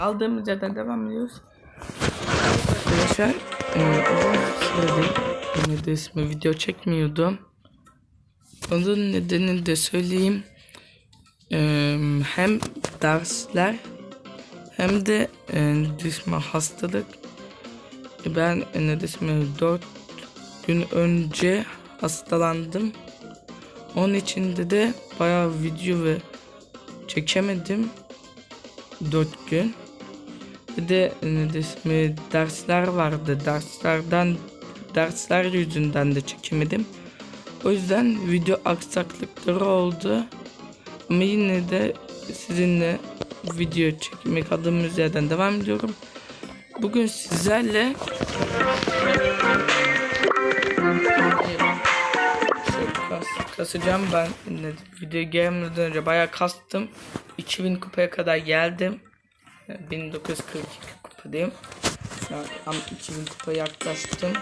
Aldığımız yerden devam ediyoruz. Arkadaşlar e, uzun süredir video çekmiyordum. Onun nedenini de söyleyeyim. E, hem dersler hem de e, ismi hastalık. E, ben e, ne ismi 4 gün önce hastalandım. Onun içinde de bayağı video ve çekemedim. 4 gün. Bir de ne de ismi dersler vardı. Derslerden dersler yüzünden de çekemedim. O yüzden video aksaklıkları oldu. Ama yine de sizinle video çekmek adımız yerden devam ediyorum. Bugün sizlerle kas, kasacağım ben ne- video gelmeden önce bayağı kastım 2000 kupaya kadar geldim 1942 kupadayım şu an tam 2000 kupaya yaklaştım.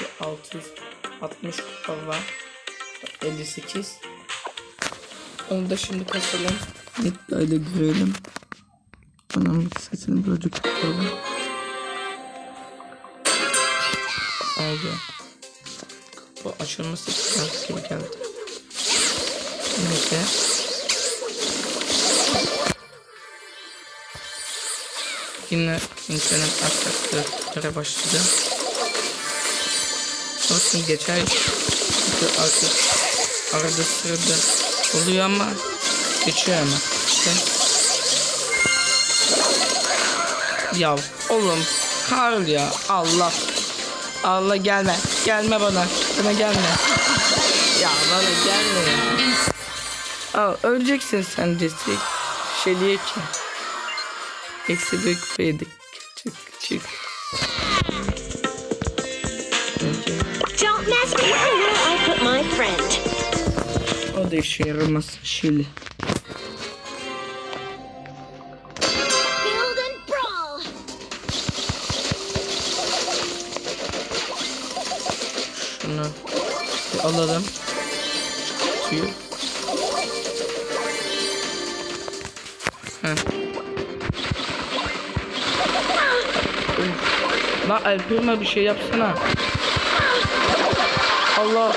Bir 660 kupa var. 58 onu da şimdi kasalım. Netlerle görelim. Anam sesini böyle tutalım Oldu bu açılması gibi geldi. Neyse. Yine internet aksaklıklara başladı. Olsun geçer. Çünkü artık arada sırada oluyor ama geçiyor ama. İşte. Ya oğlum Karl ya Allah Allah gelme. Gelme bana. Bana gelme. Ya bana gelme ya. Al öleceksin sen destek. Şeliye ki. Eksi kupa yedik. Çık çık. Don't mess with where I put my friend. o da işe yaramaz. Brawl. Şunu alalım. Lan Alper'ime bir şey yapsana. Allah.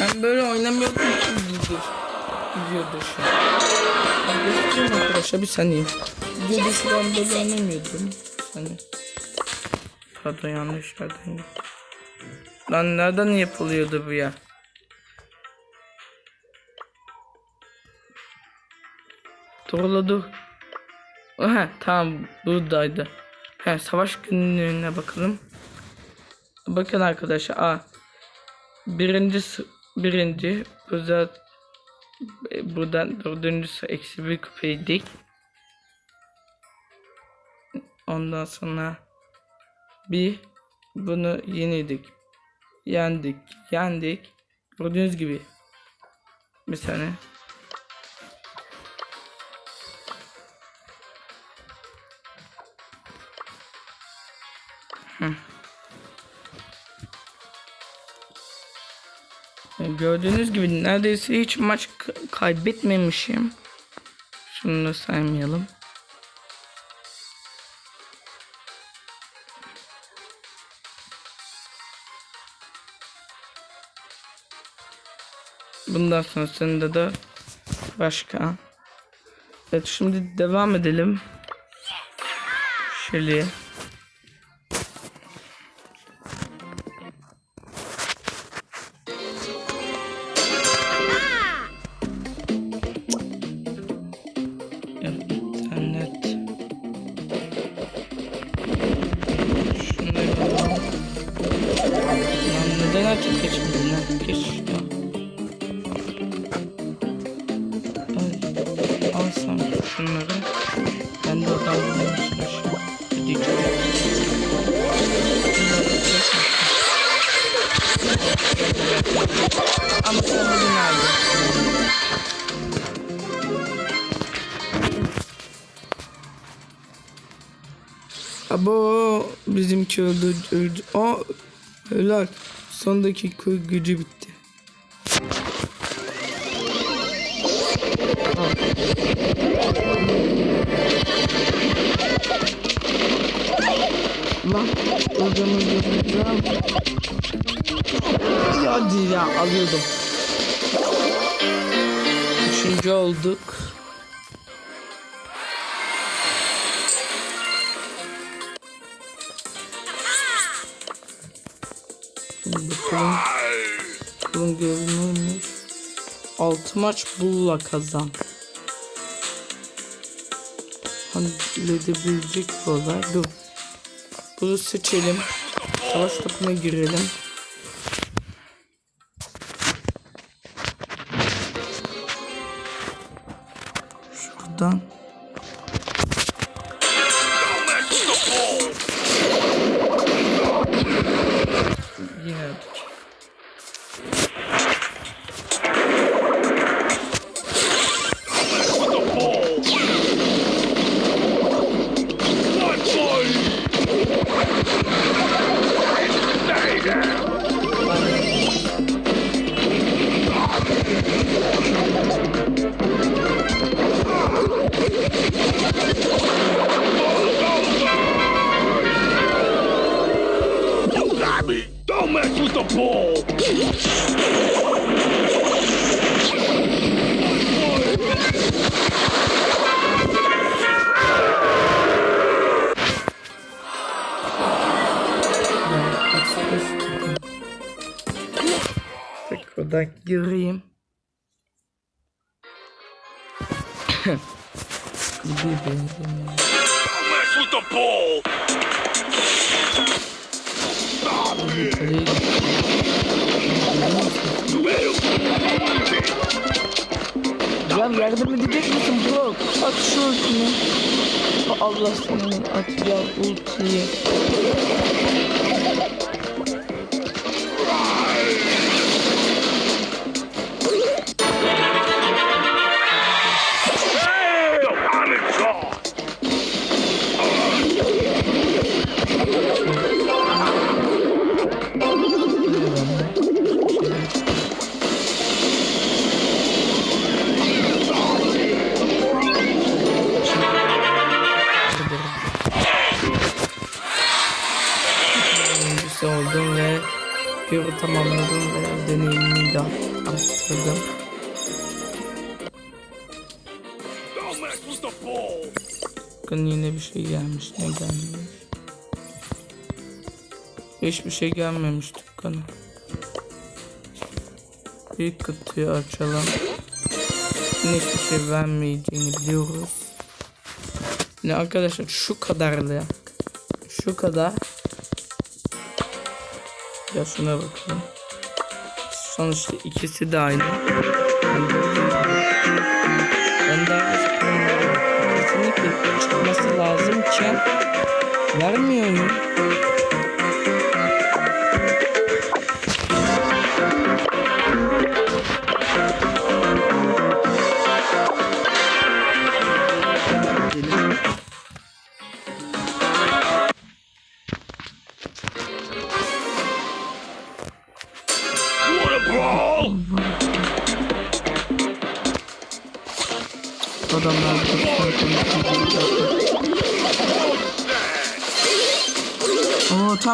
Ben böyle oynamıyordum ki videodur. Videodur şu an. Göstereyim arkadaşlar bir saniye. Videoda şu an böyle oynamıyordum. Bir saniye. Pardon yanlış yerden. Lan nereden yapılıyordu bu ya? Doğru dur. Aha tamam buradaydı. He savaş günlüğüne bakalım. Bakın arkadaşlar. Aa, birinci birinci burada e, buradan dördüncüsü eksi bir kupaydık. Ondan sonra bir bunu yenildik. Yendik. Yendik. Gördüğünüz gibi. Bir saniye. Gördüğünüz gibi neredeyse hiç maç kaybetmemişim. Şunu da saymayalım. Bundan sonrasında da başka. Evet şimdi devam edelim. Şöyle. sana binaydı. Abo bizimki öldü öldü. Aa helal. Son dakika gücü bitti. Lan hocamın gözünü Ya değil ya alıyordum. Üçüncü olduk. Bakalım. Bakalım görünüyormuş. Altı maç bulla kazan. Halledebilecek bir olay. Dur. Bunu seçelim. Savaş topuna girelim. volta The ball. Ya yardım edecek misin bro? At şu ultini. Allah senin atacağım ultiyi. Bakın yine bir şey gelmiş. Ne gelmiş? Hiçbir şey gelmemiş dükkana. İlk kutuyu açalım. Yine hiçbir şey vermeyeceğini biliyoruz. Ne arkadaşlar şu kadarlı. Şu kadar. Ya şuna bakalım. Sonuçta ikisi de aynı. Música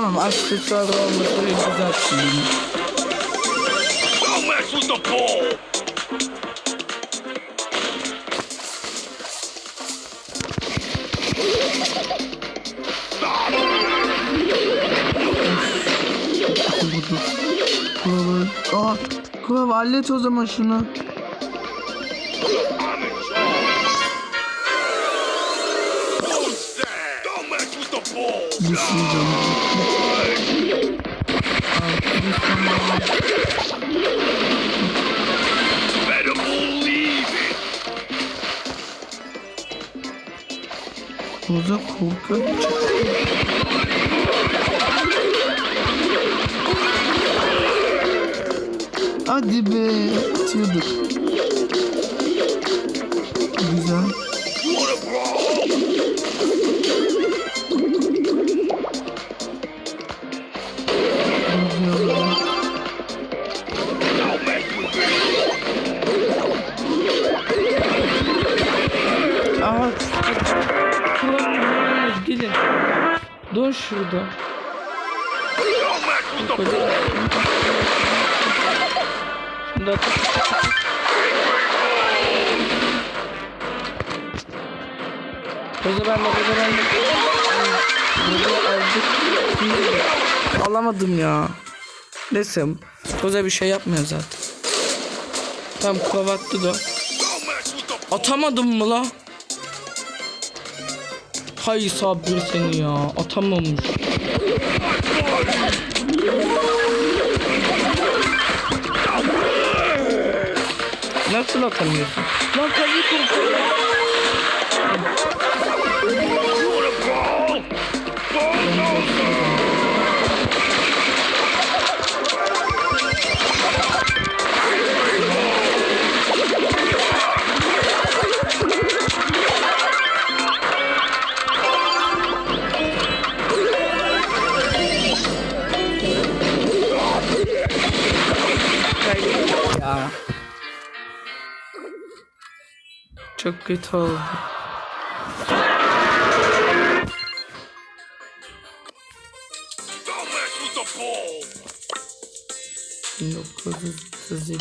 tamam aksesuar olması şimdi. Don't mess with the ball. Kulağı. Aa, kulağı hallet o zaman şunu. I'm Better believe it. Burada korkunç. Hadi be. Atıyorduk. Güzel. Dur şurada. At. Koza ben de koza ben de. Şimdi Alamadım ya. Neyse. Koza bir şey yapmıyor zaten. Tamam kovattı da. Atamadım mı la? Hay sabır seni ya. Atamamış. Nasıl atamıyorsun? Lan kaleyi kurtar. Çok kötü oldu. Don't mess with the ball. 1937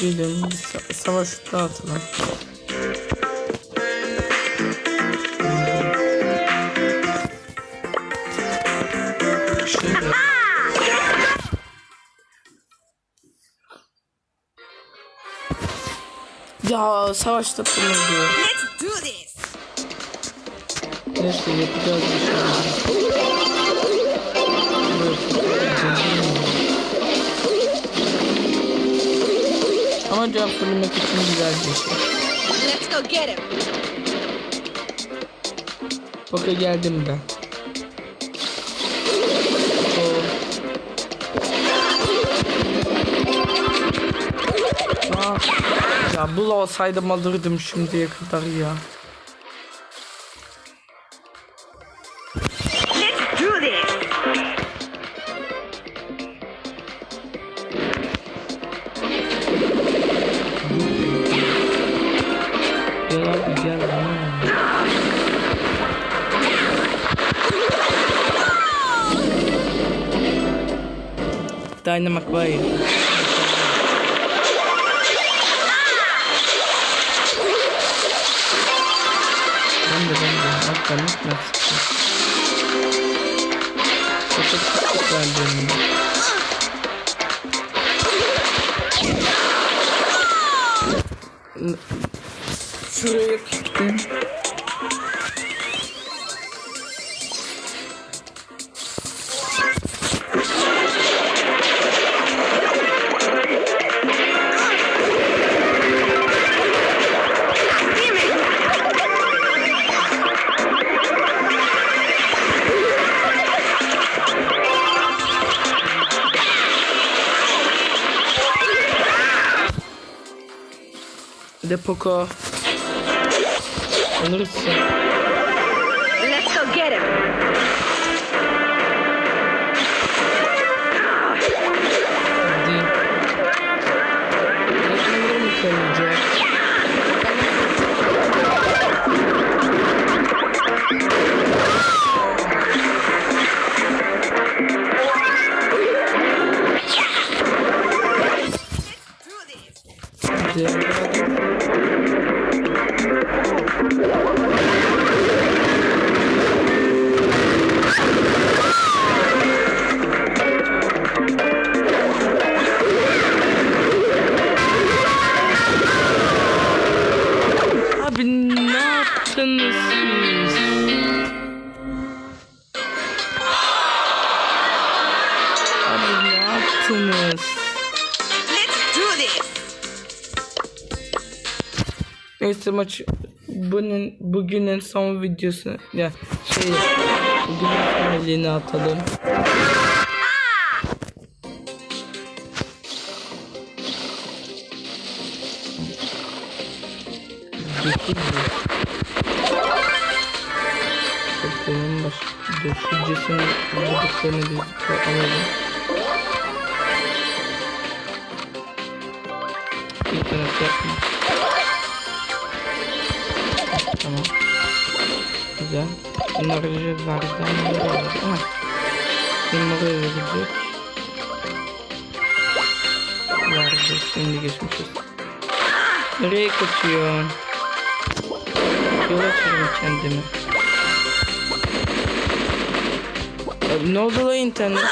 Gelin savaş dağıtalım. Ya savaşta diyor. Do this. Neyse yapacağız bir şey. Ama can fırlamak için güzel bir şey. Let's go get him. Bakın geldim ben. Ya bul olsaydım alırdım şimdiye kadar ya. Let's do Şuraya gittim. Bir de Poco. Alırsın. Let's go get him. Neyse maç bunun bugünün son videosu ya şey bugünün finalini atalım. Bakalım baş düşüncesini bulduklarını bir alalım. İnternet yapma. Güzel. Bunları verden Ha. Benim oraya verecek. Verdi. Şimdi geçmişiz. Nereye kaçıyorsun? Yola çıkarım kendimi. Abi ne oldu la internet?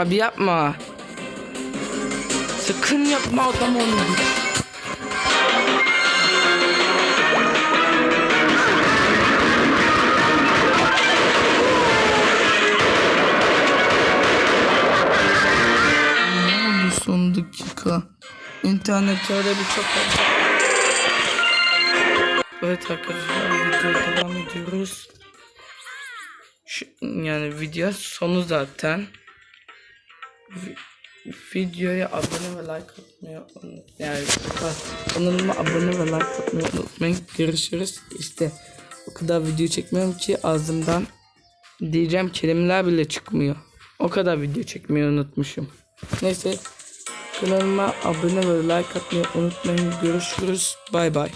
Abi yapma. Sakın yapma adam onu. Son dakika? İnternet öyle bir çok Evet arkadaşlar videoya devam ediyoruz. Şu, yani video sonu zaten. Vi- videoya abone ve like atmayı unut- yani kanalıma abone ve like atmayı unutmayın. Görüşürüz. İşte o kadar video çekmiyorum ki ağzımdan diyeceğim kelimeler bile çıkmıyor. O kadar video çekmeyi unutmuşum. Neyse kanalıma abone ve like atmayı unutmayın. Görüşürüz. Bay bay.